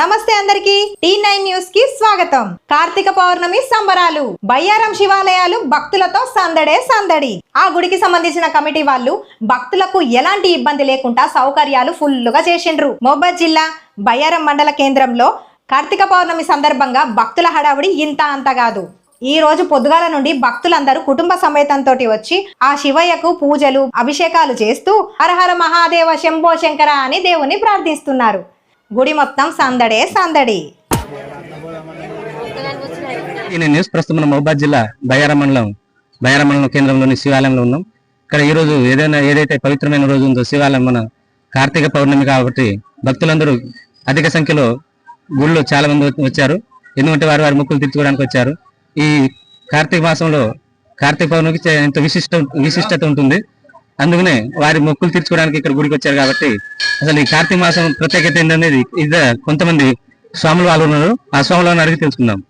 నమస్తే అందరికి. T nine న్యూస్కి స్వాగతం. కార్తీక పౌర్ణమి సంబరాలు. బయ్యారం శివాలయాలు భక్తులతో సందడే సందడి. ఆ గుడికి సంబంధించిన కమిటీ వాళ్ళు భక్తులకు ఎలాంటి ఇబ్బంది లేకుండా సౌకర్యాలు ఫుల్లుగా చేసిండ్రు. మోబాద్ జిల్లా బయ్యారం మండల కేంద్రంలో కార్తీక పౌర్ణమి సందర్భంగా భక్తుల హడావుడి ఇంత అంత కాదు. ఈ రోజు పొద్దుగాల నుండి భక్తులందరూ కుటుంబ సమేతంతో వచ్చి ఆ శివయ్యకు పూజలు అభిషేకాలు చేస్తూ హరహర మహాదేవ శంభో శంకర అని దేవుని ప్రార్థిస్తున్నారు. గుడి మొత్తం సందడే సందడి. ఈ న్యూస్ ప్రస్తుతం మన మహబాద్ జిల్లా బయ్యారం మండలం బయ్యారం మండలం కేంద్రంలోని శివాలయంలో ఉన్నాం. ఇక్కడ ఈ రోజు ఏదైనా ఏదైతే పవిత్రమైన రోజు ఉందో శివాలయం మన కార్తీక పౌర్ణమి కాబట్టి భక్తులందరూ అధిక సంఖ్యలో గుళ్ళు చాలా మంది వచ్చారు. ఎందుకంటే వారి వారి మొక్కులు తీర్చుకోవడానికి వచ్చారు. ఈ కార్తీక మాసంలో కార్తీక పౌర్ణమికి ఎంతో విశిష్ట విశిష్టత ఉంటుంది. అందుకనే వారి మొక్కులు తీర్చుకోవడానికి ఇక్కడ గుడికి వచ్చారు కాబట్టి అసలు ఈ కార్తీక మాసం ప్రత్యేకత ఏంటనేది ఇది కొంతమంది స్వాములు వాళ్ళు ఉన్నారు. ఆ స్వాములను అడిగి తెలుసుకుందాం.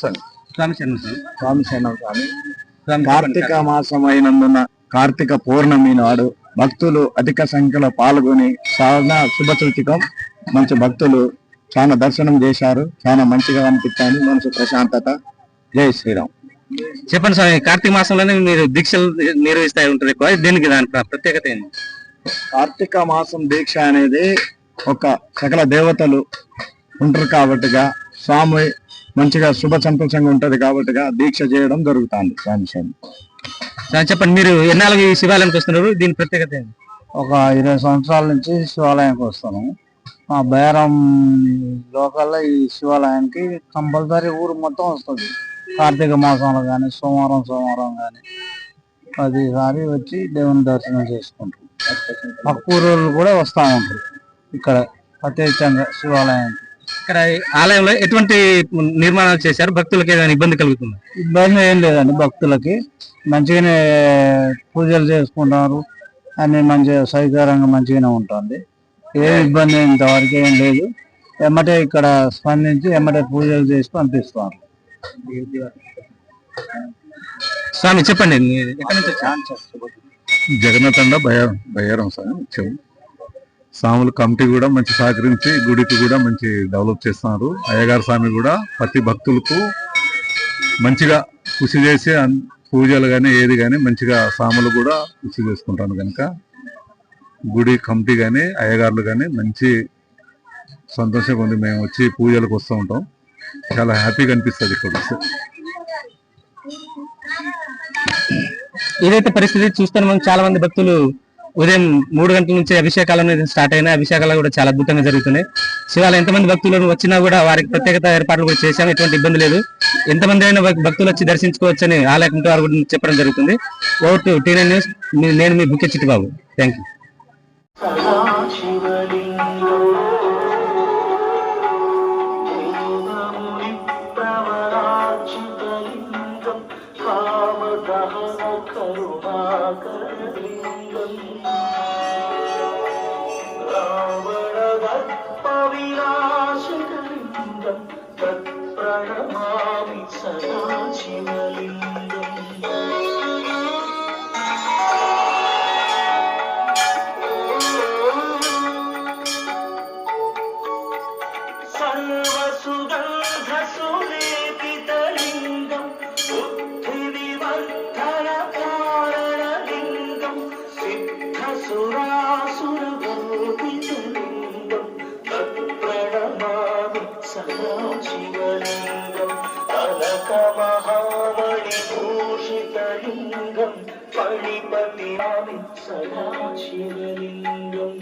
స్వామి స్వామి. స్వామి కార్తీక మాసం అయినందున కార్తీక పౌర్ణమి నాడు భక్తులు అధిక సంఖ్యలో పాల్గొని చాలా శుభసూచికం మంచి భక్తులు చాలా దర్శనం చేశారు. చాలా మంచిగా అనిపించింది. మనసు ప్రశాంతత. జై శ్రీరామ్. చెప్పండి స్వామి కార్తీక మాసంలోనే మీరు దీక్షలు నిర్వహిస్తూ ఉంటారు ఎక్కువ. దీనికి దాని ప్ర- ప్రత్యేకత ఏంటి? కార్తీక మాసం దీక్ష అనేది ఒక సకల దేవతలు ఉంటారు కాబట్టిగా స్వామి మంచిగా శుభ సంతోషంగా ఉంటది కాబట్టిగా దీక్ష చేయడం జరుగుతుంది స్వామి స్వామి. చెప్పండి మీరు ఎన్నాళ్ళకి ఈ శివాలయానికి వస్తున్నారు? దీని ప్రత్యేకత ఏంటి? ఒక ఇరవై సంవత్సరాల నుంచి శివాలయానికి వస్తాను మా బేరం లోకల్లో ఈ శివాలయానికి కంపల్సరీ ఊరు మొత్తం వస్తుంది. కార్తీక మాసంలో కానీ సోమవారం సోమవారం కానీ పదిసారి వచ్చి దేవుని దర్శనం చేసుకుంటారు పక్క ఊరోళ్ళు కూడా వస్తూ ఉంటారు. ఇక్కడ ప్రత్యేకంగా శివాలయానికి ఇక్కడ ఆలయంలో ఎటువంటి నిర్మాణాలు చేశారు? భక్తులకు ఏదైనా ఇబ్బంది కలుగుతుంది? ఇబ్బంది ఏం లేదండి భక్తులకి. మంచిగానే పూజలు చేసుకుంటారు. అన్ని మంచిగా సౌకర్యంగా మంచిగానే ఉంటుంది. ఏ ఇబ్బంది ఇంతవరకు ఏం లేదు. ఎమ్మటే ఇక్కడ స్పందించి ఎమ్మటే పూజలు చేసి పంపిస్తారు స్వామి చెప్పండి. ఎక్కడి నుంచి జగన్నాథండ భయ భయారం స్వామి వచ్చాము స్వాములు కమిటీ కూడా మంచి సహకరించి గుడికి కూడా మంచి డెవలప్ చేస్తున్నారు. అయ్యగారు స్వామి కూడా ప్రతి భక్తులకు మంచిగా కృషి చేసి పూజలు కానీ ఏది కానీ మంచిగా స్వాములు కూడా కృషి చేసుకుంటాను కనుక గుడి కమిటీ కానీ అయ్యగారులు కానీ మంచి సంతోషంగా ఉంది మేము వచ్చి పూజలకు వస్తూ ఉంటాం. చాలా హ్యాపీగా అనిపిస్తుంది ఇక్కడ. ఏదైతే పరిస్థితి చూస్తే మనం చాలా మంది భక్తులు ఉదయం మూడు గంటల నుంచి అభిషేకాలు అనేది స్టార్ట్ అయినాయి అభిషేకాలు కూడా చాలా అద్భుతంగా జరుగుతున్నాయి. శివాలయం ఎంతమంది భక్తులు వచ్చినా కూడా వారికి ప్రత్యేకత ఏర్పాట్లు కూడా చేశాము ఎటువంటి ఇబ్బంది లేదు. ఎంతమంది అయినా భక్- భక్తులు వచ్చి దర్శించుకోవచ్చని ఆలయ కమిటీ వారు కూడా చెప్పడం జరుగుతుంది. Over to TV nine news మీ- నేను మీ బుక్కే చిట్టిబాబు. థ్యాంక్ యూ काचितलिङ्गं कामदहन करुणाकरलिङ्गम् സദാശിവലിംഗം അനകമഹാമണിഭൂഷിതലിംഗം പണിപതിയാമി സദാശിവലിംഗം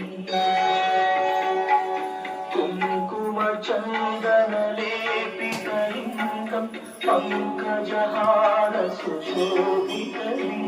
കുങ്കുമചന്ദനലേപിതലിംഗം പങ്കജഹാര സുശോഭിതലിംഗം